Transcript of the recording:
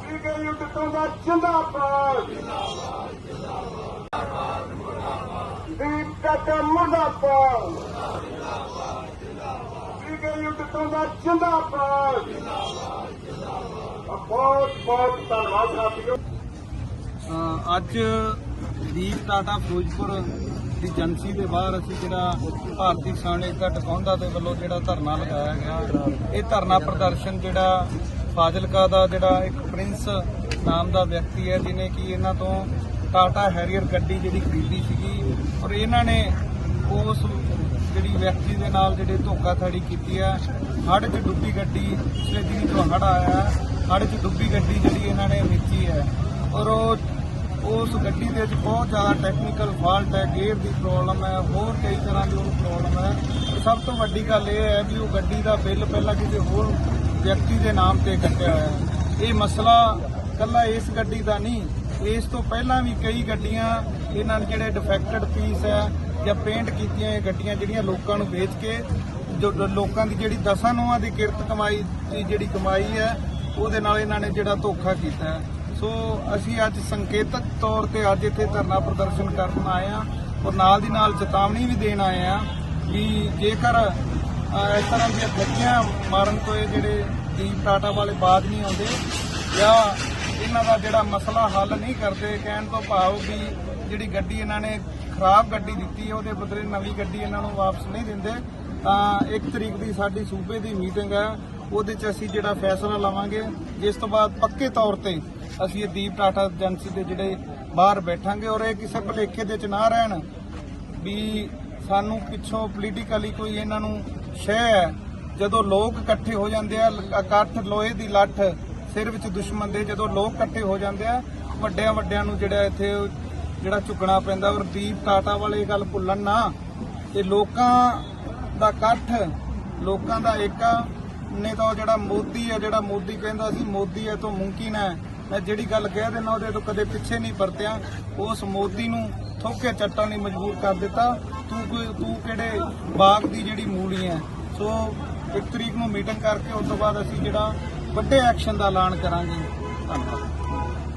ਠੀਕ ਹੈ ਯੁੱਧ ਤੋਂ ਦਾ ਜਿੰਦਾਬਾਦ ਦੀਪ ਕਾਕਾ ਮੁਰਦਾਬਾਦ ਠੀਕ ਯੁੱਧ ਤੋਂ ਦਾ ਜਿੰਦਾਬਾਦ ਬਹੁਤ ਬਹੁਤ ਧੰਨਵਾਦ ਸਾਥੀਓ ਅੱਜ ਦੀਪ ਟਾਟਾ ਫਿਰੋਜ਼ਪੁਰ ਦੀ ਏਜੰਸੀ ਦੇ ਬਾਹਰ ਅਸੀਂ ਜਿਹੜਾ ਭਾਰਤੀ ਕਿਸਾਨ ਏਕਤਾ ਟਿਕਾਉਂਦਾ ਦੇ ਵੱਲੋਂ ਜਿਹੜਾ ਧਰਨਾ ਲਗਾਇਆ ਗਿਆ ਇਹ ਧਰਨਾ ਪ੍ਰਦਰਸ਼ਨ ਜਿਹੜਾ ਫਾਜ਼ਿਲਕਾ ਦਾ ਜਿਹੜਾ ਇੱਕ ਪ੍ਰਿੰਸ ਨਾਮ ਦਾ ਵਿਅਕਤੀ ਹੈ ਜਿਨੇ ਕਿ ਇਹਨਾਂ ਤੋਂ ਟਾਟਾ ਹੈਰੀਅਰ ਗੱਡੀ ਜਿਹੜੀ ਖਰੀਦੀ ਸੀਗੀ ਔਰ ਇਹਨਾਂ ਨੇ ਉਸ ਜਿਹੜੀ ਵਿਅਕਤੀ ਦੇ ਨਾਲ ਜਿਹੜੇ ਧੋਖਾਧੜੀ ਕੀਤੀ ਹੈ। ਹੜ੍ਹ 'ਚ ਡੁੱਬੀ ਗੱਡੀ ਪਿਛਲੇ ਦਿਨੀ ਜੋ ਹੜ੍ਹ ਆਇਆ ਹੈ, ਹੜ੍ਹ 'ਚ ਡੁੱਬੀ ਗੱਡੀ ਜਿਹੜੀ ਇਹਨਾਂ ਨੇ ਵੇਚੀ ਹੈ ਔਰ ਉਹ ਉਸ ਗੱਡੀ ਦੇ ਵਿੱਚ ਬਹੁਤ ਜ਼ਿਆਦਾ ਟੈਕਨੀਕਲ ਫਾਲਟ ਹੈ ਗੇਅਰ ਦੀ ਪ੍ਰੋਬਲਮ ਹੈ, ਹੋਰ ਕਈ ਤਰ੍ਹਾਂ ਦੀ ਉਹ ਪ੍ਰੋਬਲਮ ਹੈ। ਸਭ ਤੋਂ ਵੱਡੀ ਗੱਲ ਇਹ ਹੈ ਵੀ ਉਹ ਗੱਡੀ ਦਾ ਬਿੱਲ ਪਹਿਲਾਂ ਕਿਸੇ ਹੋਰ ਵਿਅਕਤੀ ਦੇ ਨਾਮ ਤੇ ਕੱਟਿਆ ਹੋਇਆ ਹੈ। ਇਹ ਮਸਲਾ ਕੱਲਾ ਇਸ ਗੱਡੀ ਦਾ ਨਹੀਂ, ਇਸ ਤੋਂ ਪਹਿਲਾਂ ਵੀ ਕਈ ਗੱਡੀਆਂ ਇਹਨਾਂ ਨੇ ਜਿਹੜੇ ਡਿਫੈਕਟਡ ਪੀਸ ਹੈ ਜਾਂ ਪੇਂਟ ਕੀਤੀਆਂ ਇਹ ਗੱਡੀਆਂ ਜਿਹੜੀਆਂ ਲੋਕਾਂ ਨੂੰ ਵੇਚ ਕੇ, ਜੋ ਜੋ ਲੋਕਾਂ ਦੀ ਜਿਹੜੀ ਦਸਾਂ ਨੋਆਂ ਦੀ ਕਿਰਤ ਕਮਾਈ ਦੀ ਜਿਹੜੀ ਕਮਾਈ ਹੈ, ਉਹਦੇ ਨਾਲ ਇਹਨਾਂ ਨੇ ਜਿਹੜਾ ਧੋਖਾ ਕੀਤਾ ਹੈ। ਸੋ ਅਸੀਂ ਅੱਜ ਸੰਕੇਤਕ ਤੌਰ ਤੇ ਅੱਜ ਇੱਥੇ ਧਰਨਾ ਪ੍ਰਦਰਸ਼ਨ ਕਰਨ ਆਏ ਆ ਔਰ ਨਾਲ ਦੀ ਨਾਲ ਚੇਤਾਵਨੀ ਵੀ ਦੇਣ ਆਏ ਆ ਕਿ ਜੇਕਰ ਇਸ ਤਰ੍ਹਾਂ ਦੀਆਂ ਗੱਡੀਆਂ ਮਾਰਨ ਤੋਂ ਇਹ ਜਿਹੜੇ ਦੀਪ ਟਾਟਾ ਵਾਲੇ ਬਾਅਦ ਨਹੀਂ ਆਉਂਦੇ ਜਾਂ ਇਹਨਾਂ ਦਾ ਜਿਹੜਾ ਮਸਲਾ ਹੱਲ ਨਹੀਂ ਕਰਦੇ, ਕਹਿਣ ਤੋਂ ਭਾਵ ਵੀ ਜਿਹੜੀ ਗੱਡੀ ਇਹਨਾਂ ਨੇ ਖਰਾਬ ਗੱਡੀ ਦਿੱਤੀ ਉਹਦੇ ਬਦਲੇ ਨਵੀਂ ਗੱਡੀ ਇਹਨਾਂ ਨੂੰ ਵਾਪਸ ਨਹੀਂ ਦਿੰਦੇ, ਤਾਂ ਇੱਕ ਤਰੀਕ ਦੀ ਸਾਡੀ ਸੂਬੇ ਦੀ ਮੀਟਿੰਗ ਹੈ, ਉਹਦੇ 'ਚ ਅਸੀਂ ਜਿਹੜਾ ਫੈਸਲਾ ਲਵਾਂਗੇ, ਜਿਸ ਤੋਂ ਬਾਅਦ ਪੱਕੇ ਤੌਰ ਤੇ ਅਸੀਂ ਇਹ ਦੀਪ ਟਾਟਾ ਏਜੰਸੀ ਦੇ ਜਿਹੜੇ ਬਾਹਰ ਬੈਠਾਂਗੇ ਔਰ ਇਹ ਕਿਸੇ ਭੁਲੇਖੇ ਦੇ ਚ ਨਾ ਰਹਿਣ ਵੀ ਸਾਨੂੰ ਪਿੱਛੋਂ ਪੋਲੀਟੀਕਲੀ ਕੋਈ ਇਹਨਾਂ ਨੂੰ ਸ਼ਹਿ ਹੈ। ਜਦੋਂ ਲੋਕ ਇਕੱਠੇ ਹੋ ਜਾਂਦੇ ਆ ਇਕੱਠ ਲੋਹੇ ਦੀ ਲੱਠ ਸਿਰ ਵਿੱਚ ਦੁਸ਼ਮਣ ਦੇ, ਜਦੋਂ ਲੋਕ ਇਕੱਠੇ ਹੋ ਜਾਂਦੇ ਆ, ਵੱਡਿਆਂ ਵੱਡਿਆਂ ਨੂੰ ਜਿਹੜਾ ਇੱਥੇ ਜਿਹੜਾ ਝੁਕਣਾ ਪੈਂਦਾ ਔਰ ਦੀਪ ਟਾਟਾ ਵਾਲੇ ਇਹ ਗੱਲ ਭੁੱਲਣ ਨਾ, ਤੇ ਲੋਕਾਂ ਦਾ ਇਕੱਠ, ਲੋਕਾਂ ਦਾ ਏਕਾ ਨੇ ਤਾਂ ਉਹ ਜਿਹੜਾ ਮੋਦੀ ਹੈ, ਜਿਹੜਾ ਮੋਦੀ ਕਹਿੰਦਾ ਸੀ, ਮੋਦੀ ਹੈ ਤੋਂ ਮੁਮਕਿਨ ਹੈ ਮੈਂ ਜਿਹੜੀ ਗੱਲ ਕਹਿ ਦੇਣਾ ਉਹਦੇ ਤੋਂ ਕਦੇ ਪਿੱਛੇ ਨਹੀਂ ਪਰਤਿਆ। ਉਸ ਮੋਦੀ ਨੂੰ ਥੋਕੇ ਚੱਟਾਂ ਲਈ ਮਜਬੂਰ ਕਰ ਦਿੱਤਾ। ਤੂੰ ਕੋਈ, ਤੂੰ ਕਿਹੜੇ ਬਾਗ ਦੀ ਜਿਹੜੀ ਮੂਲੀ ਹੈ ਸੋ ਇੱਕ ਤਰੀਕ ਨੂੰ ਮੀਟਿੰਗ ਕਰਕੇ ਉਸ ਤੋਂ ਬਾਅਦ ਅਸੀਂ ਜਿਹੜਾ ਵੱਡੇ ਐਕਸ਼ਨ ਦਾ ਐਲਾਨ ਕਰਾਂਗੇ। ਧੰਨਵਾਦ।